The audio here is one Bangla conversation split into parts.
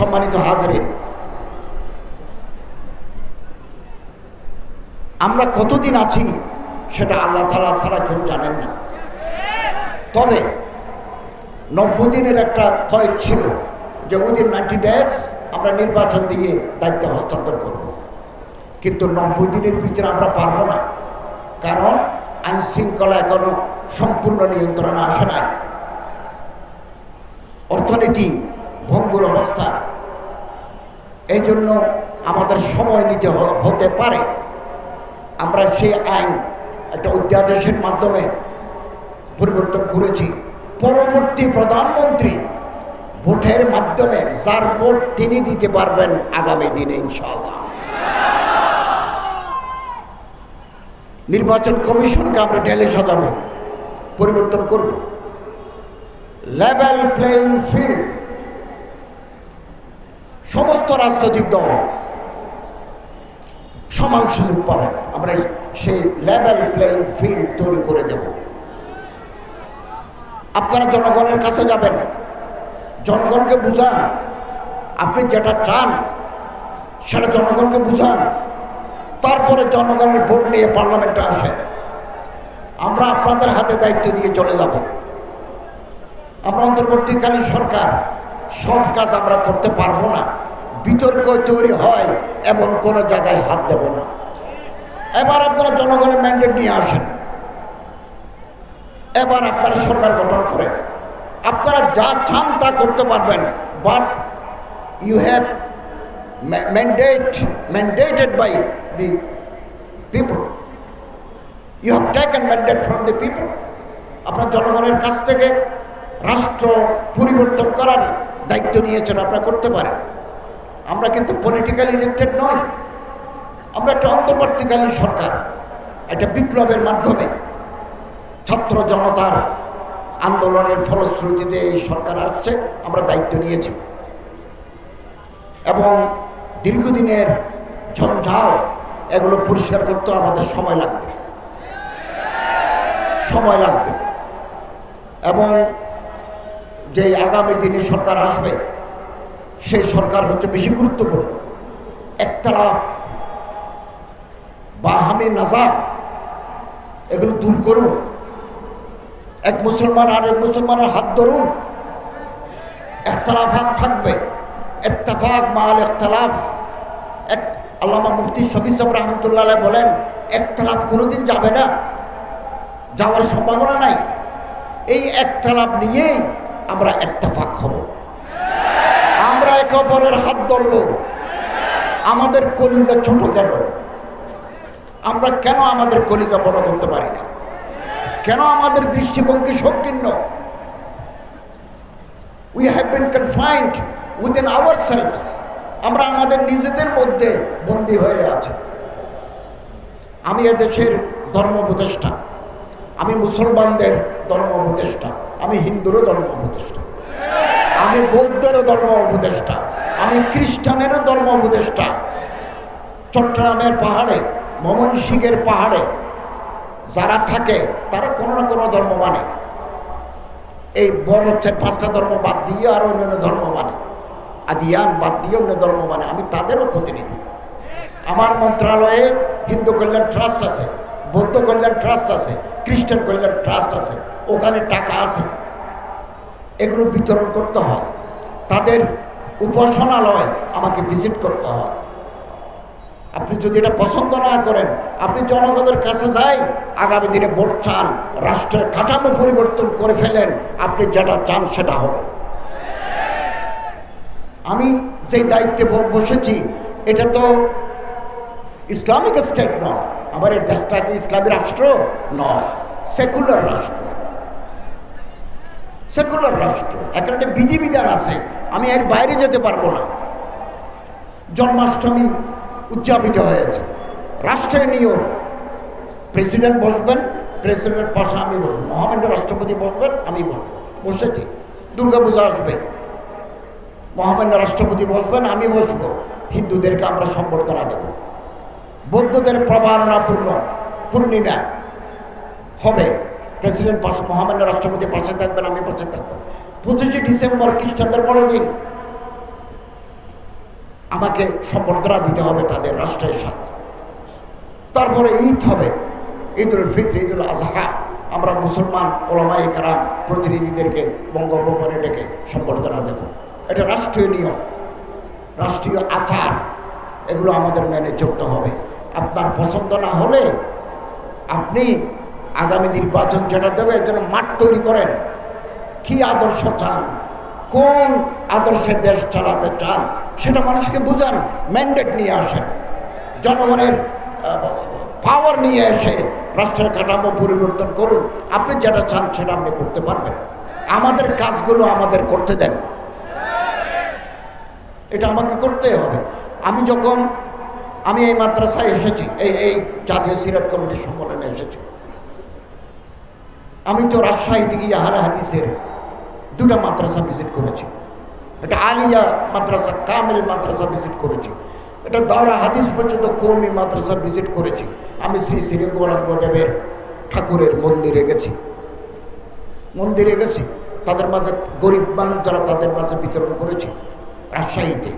সম্মানিত হাজরিন আমরা কতদিন আছি সেটা আল্লাহ তালা ছাড়া কেউ জানেন না। তবে নব্বই দিনের একটা কয়েক ছিল যে ওদিন নাইনটি ডেজ আমরা নির্বাচন দিয়ে দায়িত্ব হস্তান্তর করব। কিন্তু নব্বই দিনের ভিতরে আমরা পারব না, কারণ আইন শৃঙ্খলা এখনও সম্পূর্ণ নিয়ন্ত্রণে আসে নাই। অর্থনীতি ভঙ্গুর অবস্থা। এই জন্য আমাদের সময় নিতে হতে পারে। আমরা সেই আইন একটা অধ্যাদেশের মাধ্যমে পরিবর্তন করেছি। পরবর্তী প্রধানমন্ত্রী ভোটের মাধ্যমে যার ভোট তিনি দিতে পারবেন আগামী দিনে ইনশাল্লাহ নির্বাচন কমিশনকে আমরা ঢেলে সাজাবো, পরিবর্তন করব। লেভেল প্লেইং ফিল্ড সমস্ত রাজনৈতিক দল সমান সুযোগ পাবেন আমরা সেই লেভেল প্লেইং ফিল্ড তৈরি করে দেব। আপনারা জনগণের কাছে যাবেন। জনগণকে বুঝান। আপনি যেটা চান, সেটা জনগণকে বুঝান। তারপরে জনগণের ভোট নিয়ে পার্লামেন্টে আসেন। আমরা আপনাদের হাতে দায়িত্ব দিয়ে চলে যাব। আমরা অন্তর্বর্তীকালীন সরকার, সব কাজ আমরা করতে পারব না। বিতর্ক তৈরি হয়, এমন কোনো জায়গায় হাত দেব না। এবার আপনারা জনগণের ম্যান্ডেট নিয়ে আসেন। এবার আপনারা সরকার গঠন করেন। আপনারা যা চান তা করতে পারবেন but you have mandate mandated by the people you have taken mandate from the people আপনার জনগণের কাছ থেকে রাষ্ট্র পরিবর্তন করার দায়িত্ব নিয়েছেন, আপনারা করতে পারেন। আমরা কিন্তু পলিটিক্যালি ইলেক্টেড নই। আমরা একটা অন্তর্বর্তীকালীন সরকার, একটা বিপ্লবের মাধ্যমে ছাত্র জনতার আন্দোলনের ফলশ্রুতিতে এই সরকার আসছে, আমরা দায়িত্ব নিয়েছি। এবং দীর্ঘদিনের ঝঞ্ঝাও এগুলো পরিষ্কার করতে আমাদের সময় লাগবে। সময় লাগবে। এবং যে আগামী দিনে সরকার আসবে সেই সরকার হচ্ছে বেশি গুরুত্বপূর্ণ। একতলা বাহামি নাজার এগুলো দূর করুন। এক মুসলমান আর এক মুসলমানের হাত ধরুন। একতলাফাত থাকবে। এত্তাফাক মাল একতলাফ এক আল্লামা মুফতি শফি সাহেব রহমতুল্লাহ বলেন, একতলাফ কোনোদিন যাবে না। যাওয়ার সম্ভাবনা নাই। এই একতলাফ নিয়েই আমরা এত্তাফাক হব। আমরা একে অপরের হাত ধরব। আমাদের কলিজা ছোট কেন? আমরা কেন আমাদের কলিজা বড় করতে পারি না? কেন আমাদের দৃষ্টিভঙ্গি সংকীর্ণ? We have been confined within our selves আমরা আমাদের নিজেদের মধ্যে বন্দী হয়ে আছি। আমি এদেশের ধর্ম উপদেষ্টা আমি মুসলমানদের ধর্ম উপদেষ্টা আমি হিন্দুরও ধর্ম উপদেষ্টা আমি বৌদ্ধেরও ধর্ম উপদেষ্টা, আমি খ্রিস্টানেরও ধর্ম উপদেষ্টা। চট্টগ্রামের পাহাড়ে মমনসিংহের পাহাড়ে যারা থাকে, তারা কোনো না কোনো ধর্ম মানে। এই বড় হচ্ছে পাঁচটা ধর্ম বাদ দিয়ে আর অন্যান্য ধর্ম মানে। আদিয়ান বাদ দিয়ে অন্য ধর্ম মানে। আমি তাদেরও প্রতিনিধি। আমার মন্ত্রণালয়ে হিন্দু কল্যাণ ট্রাস্ট আছে, বৌদ্ধ কল্যাণ ট্রাস্ট আছে, খ্রিস্টান কল্যাণ ট্রাস্ট আছে, ওখানে টাকা আছে। এগুলো বিতরণ করতে হয়। তাদের উপাসনালয় আমাকে ভিজিট করতে হয়। আপনি যদি এটা পছন্দ না করেন, আপনি জনগণের কাছে যাই, আগামী দিনে ভোট চান রাষ্ট্রের কাঠামো পরিবর্তন করে ফেলেন, আপনি যেটা চান সেটা হবে। আমি যেই দায়িত্বে বসেছি, এটা তো ইসলামিক স্টেট নয়, আমার এই দেশটা কি ইসলামী রাষ্ট্র? নয়, সেকুলার রাষ্ট্র। সেকুলার রাষ্ট্র এখানে একটা বিধিবিধান আছে, আমি এর বাইরে যেতে পারব না। জন্মাষ্টমী উদযাপিত হয়েছে। রাষ্ট্রের নিয়ম, প্রেসিডেন্ট বসবেন প্রেসিডেন্টের পাশে আমি বসবো, মহামান্য রাষ্ট্রপতি বসবেন, আমি বসবো বসেছি দুর্গাপূজা আসবে। মহামান্য রাষ্ট্রপতি বসবেন, আমি বসবো। হিন্দুদেরকে আমরা সম্বর্ধনা দেব। বৌদ্ধদের প্রবারণাপূর্ণ পূর্ণিমা হবে। প্রেসিডেন্ট পাশে মহামান্য রাষ্ট্রপতি পাশে থাকবেন, আমি পাশে থাকব। পঁচিশে ডিসেম্বর খ্রিস্টানদের বড়দিন। আমাকে সম্বর্ধনা দিতে হবে তাদের রাষ্ট্রের সাথে। তারপরে ঈদ হবে, ঈদ উল ফিত্র, ঈদ উল আজহা। আমরা মুসলমান ওলামাই কারাম, প্রতিনিধিদেরকে বঙ্গভবনে ডেকে সম্বর্ধনা দেব। এটা রাষ্ট্রীয় নিয়ম, রাষ্ট্রীয় আচার। এগুলো আমাদের মেনে চলতে হবে। আপনার পছন্দ না হলে আপনি আগামী নির্বাচন যেটা দেবে, এর জন্য মাঠ তৈরি করেন। কি আদর্শ চান? কোন আদর্শে দেশ চালাতে চান? সেটা মানুষকে বুঝান ম্যান্ডেট নিয়ে আসেন। জনগণের পাওয়ার নিয়ে এসে রাষ্ট্রের কাঠামো পরিবর্তন করুন। আপনি যেটা চান সেটা আপনি করতে পারবেন। আমাদের কাজগুলো আমাদের করতে দেন। এটা আমাকে করতে হবে। আমি যখন, আমি এই মাদ্রাসায় এসেছি, এই এই জাতীয় সিরাত কমিটির সম্মেলনে এসেছি। আমি তো রাজশাহী থেকে আহলে হাদিসের দুটা মাদ্রাসা ভিজিট করেছি। এটা আলিয়া মাদ্রাসা, কামিল মাদ্রাসা ভিজিট করেছি। এটা দাওরা হাদিস পর্যন্ত কৌমি মাদ্রাসা ভিজিট করেছি। আমি শ্রী শ্রী গৌরাঙ্গদেবের ঠাকুরের মন্দিরে গেছি। মন্দিরে গেছি। তাদের মাঝে গরিব মানুষ যারা তাদের মাঝে বিতরণ করেছে রাজশাহীতে।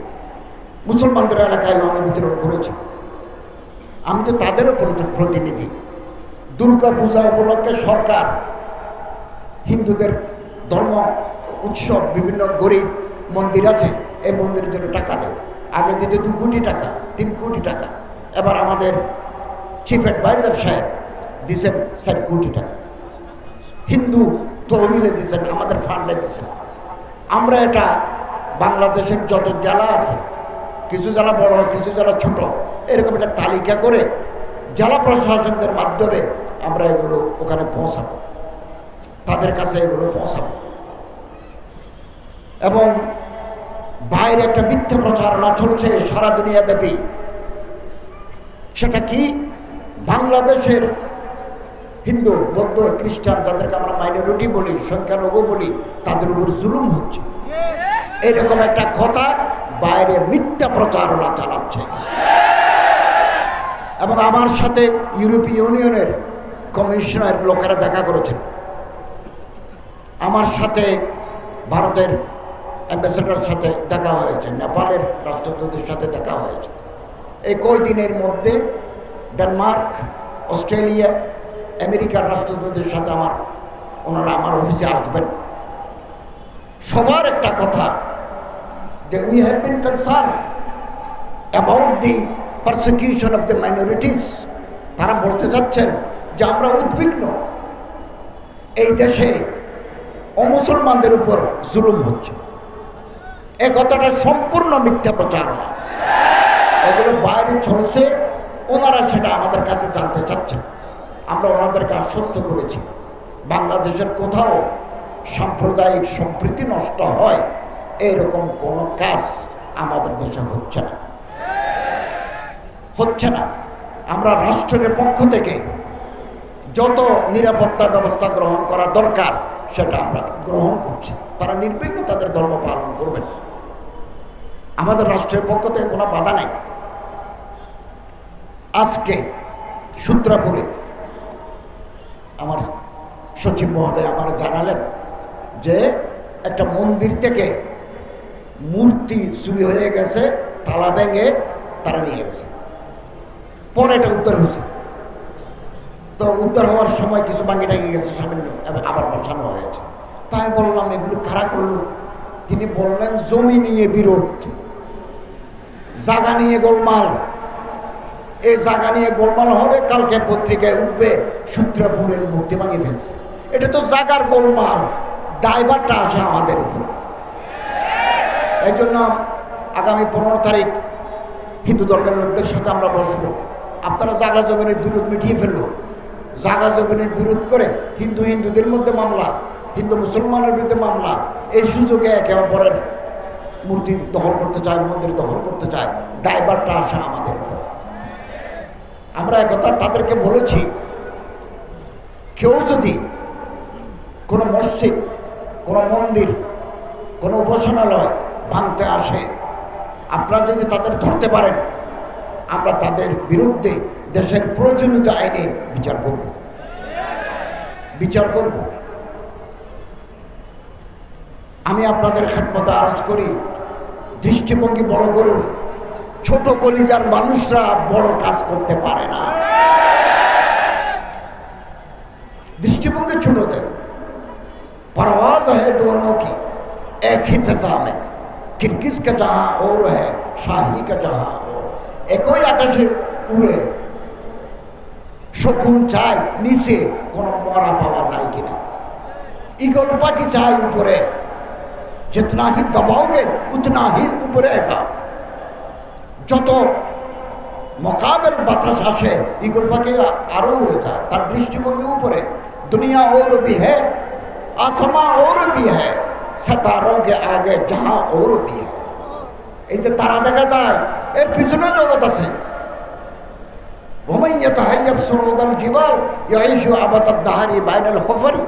মুসলমানদের এলাকায় আমি বিতরণ করেছি। আমি তো তাদেরও প্রতি- প্রতিনিধি। দুর্গা পূজা উপলক্ষে সরকার, হিন্দুদের ধর্ম উৎসব, বিভিন্ন গরিব মন্দির আছে, এই মন্দিরের জন্য টাকা দেয়। আগে দিতে দু কোটি টাকা, তিন কোটি টাকা। এবার আমাদের চিফ অ্যাডভাইজার সাহেব দিছেন চার কোটি টাকা। হিন্দু তহবিলে দিছেন, আমাদের ফান্ডে দিছেন। আমরা এটা বাংলাদেশের যত জেলা আছে, কিছু জেলা বড়, কিছু জেলা ছোট, এরকম একটা তালিকা করে জেলা প্রশাসকদের মাধ্যমে আমরা এগুলো ওখানে পৌঁছাবো। তাদের কাছে এগুলো পৌঁছাবো। এবং বাইরে একটা মিথ্যা প্রচারণা চলছে সারা দুনিয়া ব্যাপী। সেটা কি? বাংলাদেশের হিন্দু, বৌদ্ধ, খ্রিস্টান, যাদেরকে আমরা মাইনরিটি বলি, সংখ্যালঘু বলি, তাদের উপর জুলুম হচ্ছে। এরকম একটা কথা বাইরে মিথ্যা প্রচারণা চালাচ্ছে। এবং আমার সাথে ইউরোপীয় ইউনিয়নের কমিশনার লোকেরা দেখা করেছেন। আমার সাথে ভারতের অ্যাম্বাসেডার সাথে দেখা হয়েছে, নেপালের রাষ্ট্রদূতের সাথে দেখা হয়েছে। এই কয়দিনের মধ্যে ডেনমার্ক, অস্ট্রেলিয়া, আমেরিকার রাষ্ট্রদূতের সাথে আমার, ওনারা আমার অফিসে আসবেন। সবার একটা কথা যে we have been concern about the persecution of the minorities তারা বলতে চাচ্ছেন যে আমরা উদ্বিগ্ন। এই দেশে অমুসলমানদের উপর জুলুম হচ্ছে। এ কথাটা সম্পূর্ণ মিথ্যা প্রচারণা এগুলো বাইরে চলছে, ওনারা সেটা আমাদের কাছে জানতে চাচ্ছেন। আমরা ওনাদেরকে আশ্বস্ত করেছি, বাংলাদেশের কোথাও সাম্প্রদায়িক সম্প্রীতি নষ্ট হয়, এরকম কোনো কাজ আমাদের দেশে হচ্ছে না। হচ্ছে না। আমরা রাষ্ট্রের পক্ষ থেকে যত নিরাপত্তা ব্যবস্থা গ্রহণ করা দরকার, সেটা আমরা গ্রহণ করছি। তারা নির্বিঘ্নে তাদের ধর্ম পালন করবেন আমাদের রাষ্ট্রের পক্ষ থেকে কোনো বাধা নেই। আজকে সূত্রাপুরে আমার সচিব মহোদয় আমার জানালেন যে একটা মন্দির থেকে মূর্তি চুরি হয়ে গেছে, তালা ভেঙে তারা নিয়ে গেছে। পরে এটা উদ্ধার হয়েছে। তো উদ্ধার হওয়ার সময় কিছু ভাঙি টাঙি গেছে, সামান্য আবার বসানো হয়েছে। তাই বললাম, এগুলো কারা করল? তিনি বললেন, জমি নিয়ে বিরোধ জাগা নিয়ে গোলমাল। এই জাগা নিয়ে গোলমাল হবে, কালকে পত্রিকায় উঠবে সূত্রপুরের মুক্তি ভাঙি ফেলছে। এটা তো জাগার গোলমাল ড্রাইভারটা আসে আমাদের উপর। এই জন্য আগামী পনেরো তারিখ হিন্দু ধর্মের লোকদের সাথে আমরা বসবো। আপনারা জাগা জমিনের বিরোধ মিটিয়ে ফেলল জাগা জমিনের বিরোধ করে হিন্দু হিন্দুদের মধ্যে মামলা, হিন্দু মুসলমানের বিরুদ্ধে মামলা, এই সুযোগে একে অপরের মূর্তি দখল করতে চায়, মন্দির দখল করতে চায় দায়বারটা আসে আমাদের উপর। আমরা একথা তাদেরকে বলেছি, কেউ যদি কোনো মসজিদ, কোনো মন্দির, কোনো উপাসনালয় ভাঙতে আসে, আপনারা যদি তাদের ধরতে পারেন, আমরা তাদের বিরুদ্ধে দেশের প্রচলিত আইনে বিচার করব বিচার করব আমি আপনাদের খেদমতে আরজ করি দৃষ্টিভঙ্গি বড় করুন ছোট কলিজার মানুষরা বড় কাজ করতে পারে না दृष्टिभंगी छोटो से परवाज है दोनों की एक ही फिजा में किरगिज का जहाँ और है শাহী का जहाँ और একই আকাশে উড়ে শকুন চায় নিচে কোনো মরা পাওয়া যায় কিনা ইগল পাখি চায় উপরে जितना ही दबाओगे उतना ही उभरेगा যত মোকাবেল বাতাস আসে ইগল পাখি আরো উড়ে যায় তার দৃষ্টিভঙ্গি উপরে दुनिया और भी है आसमां और भी है सितारों के आगे जहां और भी है এই যে তারা দেখা যায় এর পিছনে জগৎ আছে ومن يتهيب صعود الجبال يعيش أبد الدهر بين الخفر